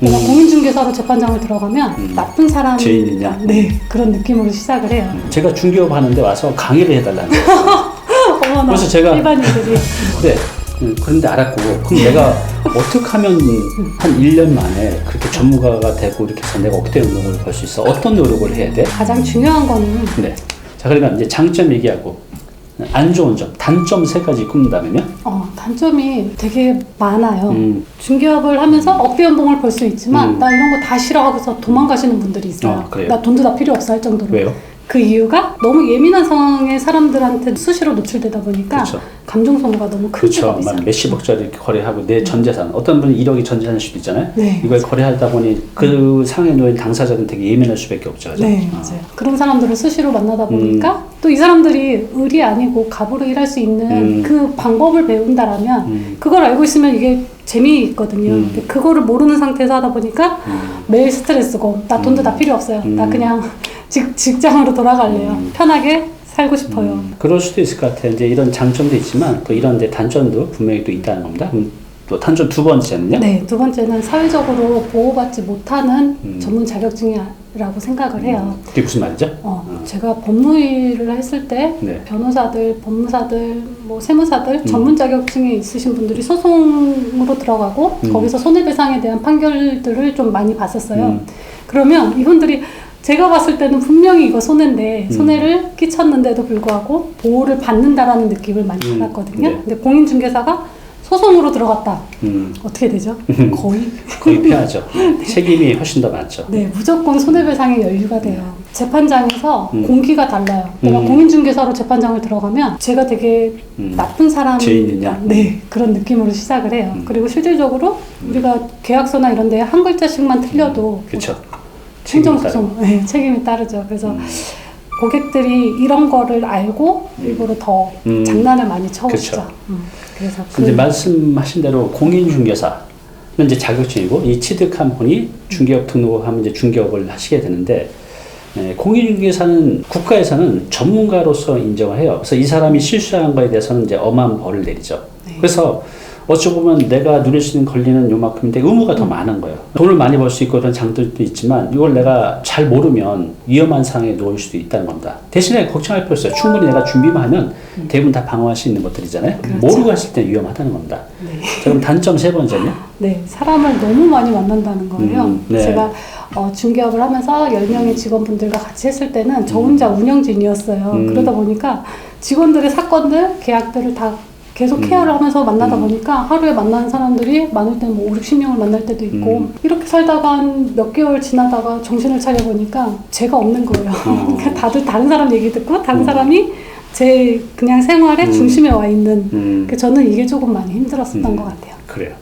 내가 음. 공인중개사로 재판장을 들어가면 음. 나쁜 사람 죄인이냐? 네 그런 느낌으로 시작을 해요. 제가 중개업 하는데 와서 강의를 해달라는 거예요. 어머나 그래서 제가- 일반인들이 네. 음, 그런데 알았고, 그럼 내가 어떻게 하면 한 1년 만에 그렇게 전문가가 되고 이렇게 해서 내가 어떻게 운동을 벌 수 있어? 어떤 노력을 해야 돼? 가장 중요한 거는 네. 자, 그러면 이제 장점 얘기하고, 안 좋은 점, 단점 세 가지 꼽는다면요? 어, 단점이 되게 많아요. 음, 중개업을 하면서 억대 연봉을 벌 수 있지만 음. 나 이런 거 다 싫어하고서 도망가시는 분들이 있어요. 아, 그래요? 나 돈도 다 필요 없어 할 정도로. 왜요? 그 이유가 너무 예민한 상황의 사람들한테 수시로 노출되다 보니까 그렇죠. 감정 소모가 너무 큰 그렇죠. 막 몇십억짜리 이렇게 거래하고 내 전 재산, 어떤 분은 1억이 전 재산일 수도 있잖아요. 네. 이걸 거래하다 보니 그 상황에 놓인 당사자는 되게 예민할 수밖에 없죠. 그죠? 네, 아. 맞아요. 그런 사람들을 수시로 만나다 보니까 또 이 사람들이 을이 아니고 갑으로 일할 수 있는 음. 그 방법을 배운다라면 음. 그걸 알고 있으면 이게 재미있거든요. 음. 근데 그거를 모르는 상태에서 하다 보니까 음. 매일 스트레스고 나 돈도 다 필요 없어요. 나 음. 그냥 직, 직장으로 돌아갈래요. 음. 편하게 살고 싶어요. 그럴 수도 있을 것 같아요. 이제 이런 장점도 있지만 또 이런 데 단점도 분명히 또 있다는 겁니다. 그럼 또 단점 두 번째는요? 네, 두 번째는 사회적으로 보호받지 못하는 음. 전문 자격증이라고 생각을 해요. 그게 무슨 말이죠? 어, 제가 법무일을 했을 때 네. 변호사들, 법무사들, 뭐 세무사들 음. 전문 자격증이 있으신 분들이 소송으로 들어가고 음. 거기서 손해배상에 대한 판결들을 좀 많이 봤었어요. 음. 그러면 이분들이 제가 봤을 때는 분명히 이거 손해인데 음. 손해를 끼쳤는데도 불구하고 보호를 받는다라는 느낌을 많이 음. 받았거든요. 네. 근데 공인중개사가 소송으로 들어갔다. 음, 어떻게 되죠? 거의 거의 피하죠. 책임이 훨씬 더 많죠. 네, 무조건 손해배상의 여유가 돼요. 재판장에서 음. 공기가 달라요. 내가 음. 공인중개사로 재판장을 들어가면 제가 되게 음. 나쁜 사람, 죄인이냐? 네 그런 느낌으로 시작을 해요. 음. 그리고 실질적으로 우리가 계약서나 이런 데 한 글자씩만 틀려도 그렇죠. 따르고. 행정소송 네, 책임이 따르죠. 그래서 음. 고객들이 이런 거를 알고 일부러 더 음. 장난을 많이 쳐오시죠. 그쵸. 음, 그래서 그- 말씀하신 대로 공인중개사는 이제 자격증이고 이 취득한 분이 중개업 등록하면 이제 중개업을 하시게 되는데 예, 공인중개사는 국가에서는 전문가로서 인정을 해요. 그래서 이 사람이 실수한 거에 대해서는 이제 엄한 벌을 내리죠. 네. 그래서 어찌 보면 내가 누릴 수 있는 권리는 요만큼인데 의무가 더 많은 거예요. 돈을 많이 벌 수 있고 그런 장점도 있지만 이걸 내가 잘 모르면 위험한 상황에 놓일 수도 있다는 겁니다. 대신에 걱정할 필요 없어요. 충분히 내가 준비만 하면 대부분 다 방어할 수 있는 것들이잖아요. 그렇죠. 모르고 했을 때 위험하다는 겁니다. 네. 자, 그럼 단점 세 번째는요? 네, 사람을 너무 많이 만난다는 거예요. 음, 네. 제가 어, 중개업을 하면서 10명의 직원분들과 같이 했을 때는 저 혼자 운영진이었어요. 음. 그러다 보니까 직원들의 사건들, 계약들을 다 계속 음. 케어를 하면서 만나다 음. 보니까 하루에 만나는 사람들이 많을 때는 뭐 5, 60명을 만날 때도 있고 음. 이렇게 살다가 한 몇 개월 지나다가 정신을 차려보니까 제가 없는 거예요. 어. 그러니까 다들 다른 사람 얘기 듣고 다른 음. 사람이 제 그냥 생활의 음. 중심에 와 있는 음, 그 저는 이게 조금 많이 힘들었었던 음. 것 같아요. 그래요.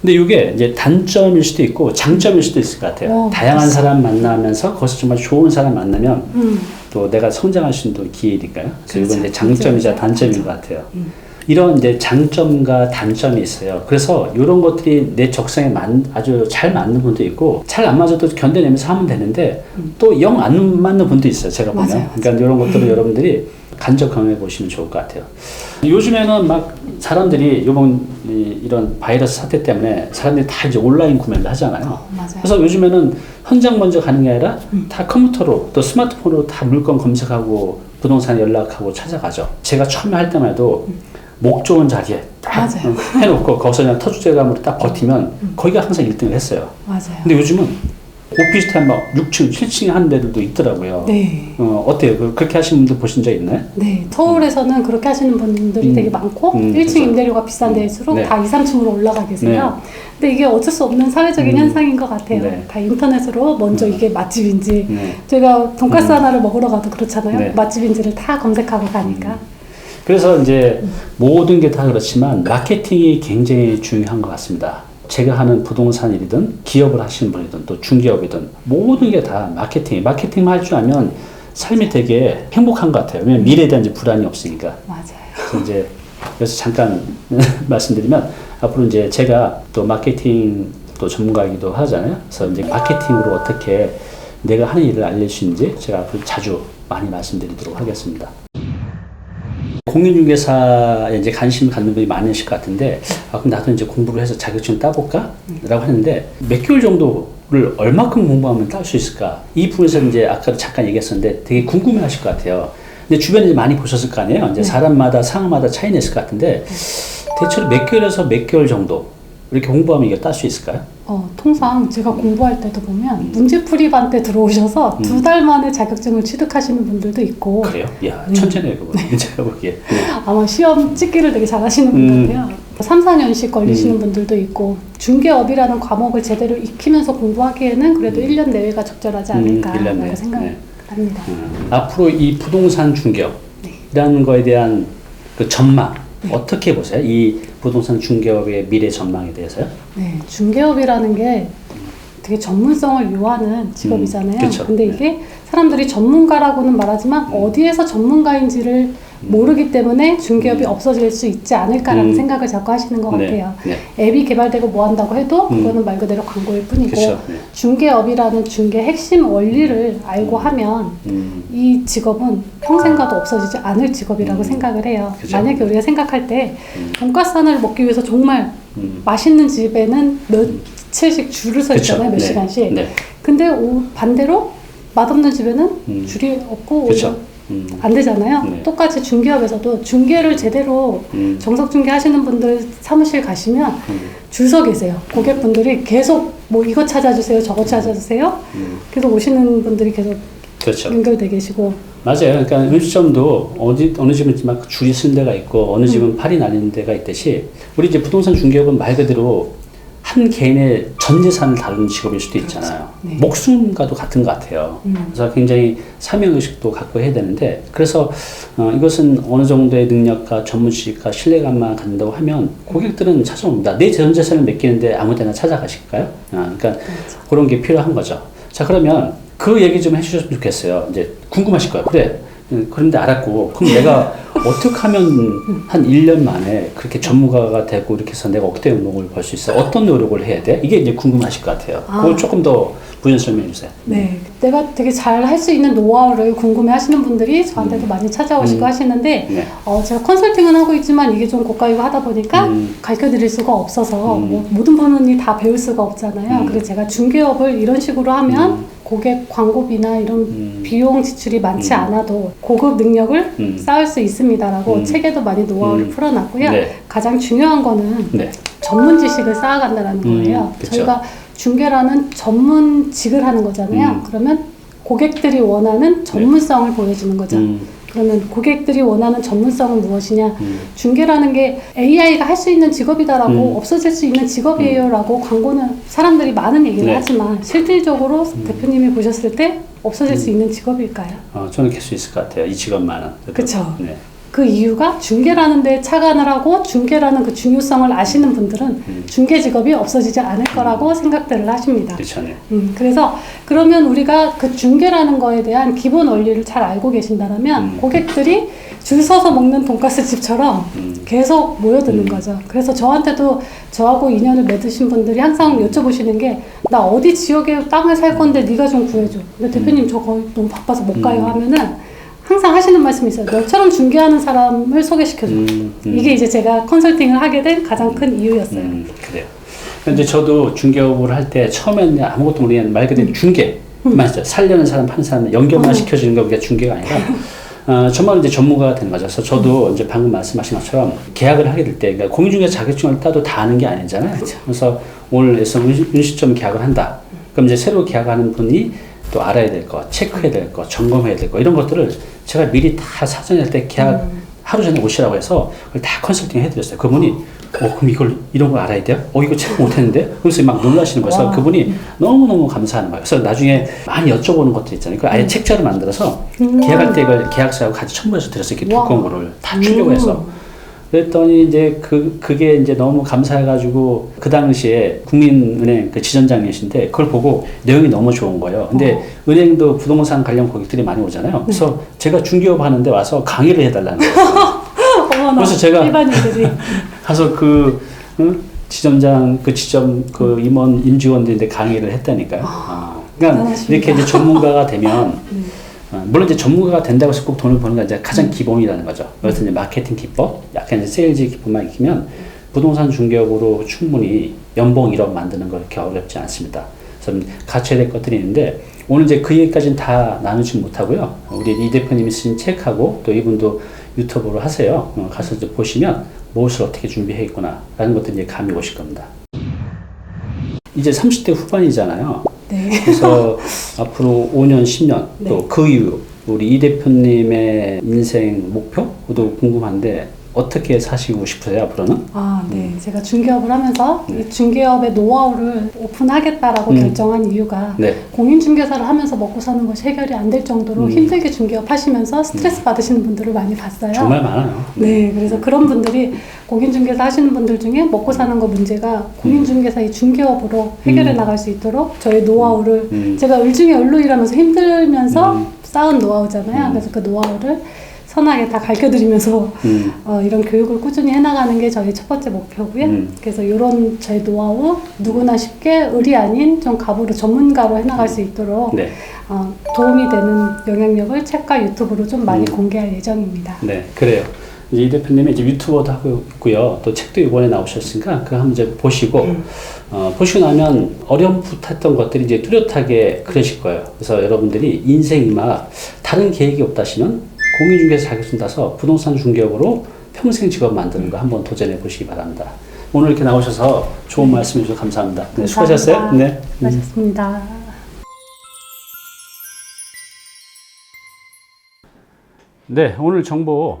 근데 이게 이제 단점일 수도 있고 장점일 수도 있을 것 같아요. 어, 다양한 그렇죠. 사람 만나면서 거기서 정말 좋은 사람 만나면 음. 또 내가 성장할 수 있는 또 기회니까요. 그래서 이건 그렇죠. 이제 장점이자 그렇죠. 단점인 것 같아요. 음. 이런 이제 장점과 단점이 있어요. 그래서 이런 것들이 내 적성에 맞, 아주 잘 맞는 분도 있고 잘 안 맞아도 견뎌내면서 하면 되는데 또 영 안 맞는 분도 있어요. 제가 보면. 음. 맞아요. 그러니까 이런 것들을 여러분들이 간접 경험해 보시면 좋을 것 같아요. 요즘에는 막 사람들이 이번 이- 이런 바이러스 사태 때문에 사람들이 다 이제 온라인 구매를 하잖아요. 어, 맞아요. 그래서 요즘에는 현장 먼저 가는 게 아니라 음. 다 컴퓨터로 또 스마트폰으로 다 물건 검색하고 부동산 연락하고 찾아가죠. 제가 처음에 할 때만 해도 목 좋은 자리에 딱 음. 맞아요. 해놓고 거기서 그냥 터줏대감으로 딱 버티면 거기가 항상 1등을 했어요. 맞아요. 근데 요즘은 오피스텔 막 6층, 7층에 하는 데들도 있더라고요. 네. 어, 어때요? 그- 그렇게 하시는 분들 보신 적 있나요? 네. 서울에서는 그렇게 하시는 분들이 음. 되게 많고, 음, 1층 그렇죠. 임대료가 비싼 데일수록 네. 다 2, 3층으로 올라가 계세요. 근데 이게 어쩔 수 없는 사회적인 음. 현상인 것 같아요. 네. 다 인터넷으로 먼저 음. 이게 맛집인지, 네. 제가 돈가스 하나를 먹으러 가도 그렇잖아요. 네. 맛집인지를 다 검색하고 가니까. 그래서 이제 모든 게 다 그렇지만 마케팅이 굉장히 중요한 것 같습니다. 제가 하는 부동산 일이든 기업을 하시는 분이든 또 중개업이든 모든 게 다 마케팅. 마케팅만 할 줄 알면 삶이 되게 행복한 것 같아요. 왜냐면 미래에 대한 이제 불안이 없으니까. 맞아요. 그래서 이제 그래서 잠깐 말씀드리면 앞으로 이제 제가 또 마케팅 또 전문가이기도 하잖아요. 그래서 이제 마케팅으로 어떻게 내가 하는 일을 알릴 수 있는지 제가 앞으로 자주 많이 말씀드리도록 하겠습니다. 공인중개사에 이제 관심 갖는 분이 많으실 것 같은데, 아, 그럼 나도 이제 공부를 해서 자격증 따볼까? 라고 하는데, 몇 개월 정도를 얼마큼 공부하면 딸 수 있을까? 이 부분에서 이제 아까 잠깐 얘기했었는데 되게 궁금해 하실 것 같아요. 근데 주변에 많이 보셨을 거 아니에요? 이제 사람마다 상황마다 차이는 있을 것 같은데, 대체로 몇 개월에서 몇 개월 정도 이렇게 공부하면 이게 딸수 있을까요? 어, 통상 제가 공부할 때도 보면 문제풀이반 때 들어오셔서 음. 두달 만에 자격증을 취득하시는 분들도 있고 그래요? 야, 네. 천천해요, 그거. 제가 보기에. 네. 아마 시험 찍기를 되게 잘하시는 음. 분들이요. 3, 4년씩 걸리시는 분들도 있고 중개업이라는 과목을 제대로 익히면서 공부하기에는 그래도 1년 내외가 적절하지 음, 않을까라고 일년 내외. 생각을 네. 합니다. 음, 앞으로 이 부동산 중개업이라는 거에 대한 그 전망 어떻게 보세요? 이 부동산 중개업의 미래 전망에 대해서요? 네, 중개업이라는 게 되게 전문성을 요하는 직업이잖아요. 음, 그쵸. 근데 네. 이게 사람들이 전문가라고는 말하지만 어디에서 전문가인지를 모르기 때문에 중개업이 없어질 수 있지 않을까라는 음. 생각을 자꾸 하시는 것 네, 같아요. 네. 앱이 개발되고 뭐 한다고 해도 음. 그거는 말 그대로 광고일 뿐이고 그쵸, 네. 중개업이라는 중개 핵심 원리를 알고 하면 음, 이 직업은 평생 가도 없어지지 않을 직업이라고 생각을 해요. 그죠. 만약에 우리가 생각할 때 돈가스 하나를 먹기 위해서 정말 음. 맛있는 집에는 며칠씩 줄을 서 그쵸. 있잖아요, 몇 네, 시간씩. 네. 근데 오- 반대로 맛없는 집에는 음. 줄이 없고 그쵸. 오히려 음, 안 되잖아요. 네. 똑같이 중개업에서도 중개를 제대로 음. 정석 중개 하시는 분들 사무실 가시면 음. 줄서 계세요. 고객분들이 계속 뭐 이거 찾아주세요, 저거 찾아주세요. 음. 계속 오시는 분들이 계속 그렇죠. 연결돼 계시고 맞아요. 그러니까 음식점도 어디 어느 집은 막 줄이 쓴 데가 있고 어느 집은 팔이 날리는 데가 있듯이 우리 이제 부동산 중개업은 말 그대로 한 개인의 전 재산을 다루는 직업일 수도 있잖아요. 네. 목숨과도 같은 것 같아요. 음. 그래서 굉장히 사명 의식도 갖고 해야 되는데 그래서 어, 이것은 어느 정도의 능력과 전문 지식과 신뢰감만 갖는다고 하면 고객들은 찾아옵니다. 내 전 재산을 맡기는데 아무 데나 찾아가실까요? 아, 그러니까 그런 게 필요한 거죠. 자 그러면 그 얘기 좀 해주셨으면 좋겠어요. 이제 궁금하실 거예요. 그래. 음, 그런데 알았고 그럼 내가 어떻게 하면 한 1년 만에 그렇게 전문가가 되고 이렇게 해서 내가 억대 연봉을 벌 수 있어? 어떤 노력을 해야 돼? 이게 이제 궁금하실 것 같아요. 아. 그걸 조금 더 부연 설명해 주세요. 네, 내가 되게 잘 할 수 있는 노하우를 궁금해 하시는 분들이 저한테도 많이 찾아오시고 음. 하시는데 네. 어, 제가 컨설팅은 하고 있지만 이게 좀 고가이고 하다 보니까 음. 가르쳐 드릴 수가 없어서 음. 뭐 모든 분이 다 배울 수가 없잖아요. 음. 그래서 제가 중개업을 이런 식으로 하면 음. 고객 광고비나 이런 음. 비용 지출이 많지 음. 않아도 고급 능력을 음. 쌓을 수 있습니다라고 음. 책에도 많이 노하우를 음. 풀어놨고요. 네. 가장 중요한 거는 네. 전문 지식을 쌓아간다는 음, 거예요. 그쵸. 저희가 중개라는 전문직을 하는 거잖아요. 음. 그러면 고객들이 원하는 전문성을 보여주는 거죠. 음, 그러면 고객들이 원하는 전문성은 무엇이냐? 음. 중개라는 게 AI가 할 수 있는 직업이다라고 음. 없어질 수 있는 직업이에요라고 광고는 사람들이 많은 얘기를 네. 하지만 실질적으로 대표님이 보셨을 때 없어질 수 있는 직업일까요? 어, 저는 깰수 있을 것 같아요. 이 직업만은. 그쵸. 네. 그 이유가 중개라는 데 착안을 하고 중개라는 그 중요성을 아시는 분들은 음. 중개 직업이 없어지지 않을 거라고 생각들을 하십니다. 그렇죠. 네. 음, 그래서 그러면 우리가 그 중개라는 거에 대한 기본 원리를 잘 알고 계신다면 음. 고객들이 줄 서서 먹는 돈가스 집처럼 음. 계속 모여드는 음. 거죠. 그래서 저한테도 저하고 인연을 맺으신 분들이 항상 여쭤보시는 게 나 어디 지역에 땅을 살 건데 네가 좀 구해줘. 근데 대표님 저 거기 너무 바빠서 못 가요 음. 하면은 항상 하시는 말씀이 있어요. 너처럼 중개하는 사람을 소개시켜줘. 음, 음. 이게 이제 제가 컨설팅을 하게 된 가장 큰 이유였어요. 음, 그래요. 근데 저도 중개업을 할 때 처음에는 아무것도 모르는 말 그대로 중개. 맞죠. 살려는 사람, 파는 사람 연결만 음. 시켜주는 게 우리가 중개가 아니라 어, 정말 이제 전문가가 되는 거죠. 그래서 저도 음. 이제 방금 말씀하신 것처럼 계약을 하게 될 때, 그러니까 공인중개사 자격증을 따도 다 아는 게 아니잖아요. 그렇죠. 래서 오늘 에서 운시- 운시점 계약을 한다. 그럼 이제 새로 계약하는 분이 또 알아야 될 거, 체크해야 될 거, 점검해야 될거 이런 것들을 제가 미리 다 사전에 할때 계약 음. 하루 전에 오시라고 해서 그걸 다 컨설팅 해드렸어요. 그분이 어 그럼 이걸 이런 걸 알아야 돼요? 어 이거 체크 못 했는데? 그래서 막 놀라시는 거예요. 그래서 와. 그분이 너무 너무 감사하는 거예요. 그래서 나중에 많이 여쭤보는 것들 있잖아요. 그 아예 책자를 만들어서 음. 계약할 때 이걸 계약서하고 같이 첨부해서 드렸어요. 이렇게 와. 두꺼운 거를 다 주려고 음. 해서. 그랬더니 이제 그 그게 이제 너무 감사해가지고 그 당시에 국민은행 그 지점장이신데 그걸 보고 내용이 너무 좋은 거예요. 근데 어. 은행도 부동산 관련 고객들이 많이 오잖아요. 그래서 제가 중개업 하는데 와서 강의를 해달라는 거예요. 어머나, 그래서 제가- 일반인들이 가서 그 응? 지점장 그 지점 그 임원 임직원들인데 강의를 했다니까요. 아, 그러니까 대단하십니다. 이렇게 이제 전문가가 되면 음. 어, 물론 이제 전문가가 된다고 해서 꼭 돈을 버는 게 이제 가장 기본이라는 거죠. 그래서 이제 마케팅 기법, 약간 이제 세일즈 기법만 익히면 부동산 중개업으로 충분히 연봉 1억 만드는 거 그렇게 어렵지 않습니다. 그래서 갖춰야 될 것들이 있는데 오늘 이제 그 얘기까지는 다 나누지 못하고요. 우리 이 대표님이 쓰신 책하고 또 이분도 유튜브로 하세요. 어, 가서 이제 보시면 무엇을 어떻게 준비해 있구나라는 것들 이제 감이 오실 겁니다. 이제 30대 후반이잖아요. 네. 그래서 앞으로 5년, 10년 네. 또 그 이후 우리 이 대표님의 인생 목표도 궁금한데 어떻게 사시고 싶으세요 앞으로는? 아, 네. 제가 중개업을 하면서 이 중개업의 노하우를 오픈하겠다라고 음. 결정한 이유가 네. 공인중개사를 하면서 먹고 사는 것이 해결이 안 될 정도로 음. 힘들게 중개업 하시면서 스트레스 받으시는 분들을 많이 봤어요. 정말 많아요. 네, 그래서 그런 분들이 공인중개사 하시는 분들 중에 먹고 사는 거 문제가 공인중개사 의 중개업으로 해결해 음. 나갈 수 있도록 저희 노하우를 음. 제가 을중에 을로 일하면서 힘들면서 음. 쌓은 노하우잖아요. 음. 그래서 그 노하우를 선하게 다 가르쳐드리면서 음. 어, 이런 교육을 꾸준히 해나가는 게 저희 첫 번째 목표고요. 음. 그래서 이런 저희 노하우 누구나 쉽게 을이 아닌 좀 갑으로 전문가로 해나갈 수 있도록 네. 어, 도움이 되는 영향력을 책과 유튜브로 좀 많이 음. 공개할 예정입니다. 네, 그래요. 이제 이 대표님이 이제 유튜버도 하고 있고요. 또 책도 이번에 나오셨으니까 그거 한번 이제 보시고 어, 보시고 나면 어렴풋했던 것들이 이제 뚜렷하게 그려질 거예요. 그래서 여러분들이 인생 이 막 다른 계획이 없다 시면 공인중개사 자격증 따서 부동산 중개업으로 평생 직업 만드는 거 한번 도전해 보시기 바랍니다. 오늘 이렇게 나오셔서 좋은 말씀 해주셔서 감사합니다. 네, 수고하셨어요. 감사합니다. 네. 수고하셨습니다. 네, 오늘 정보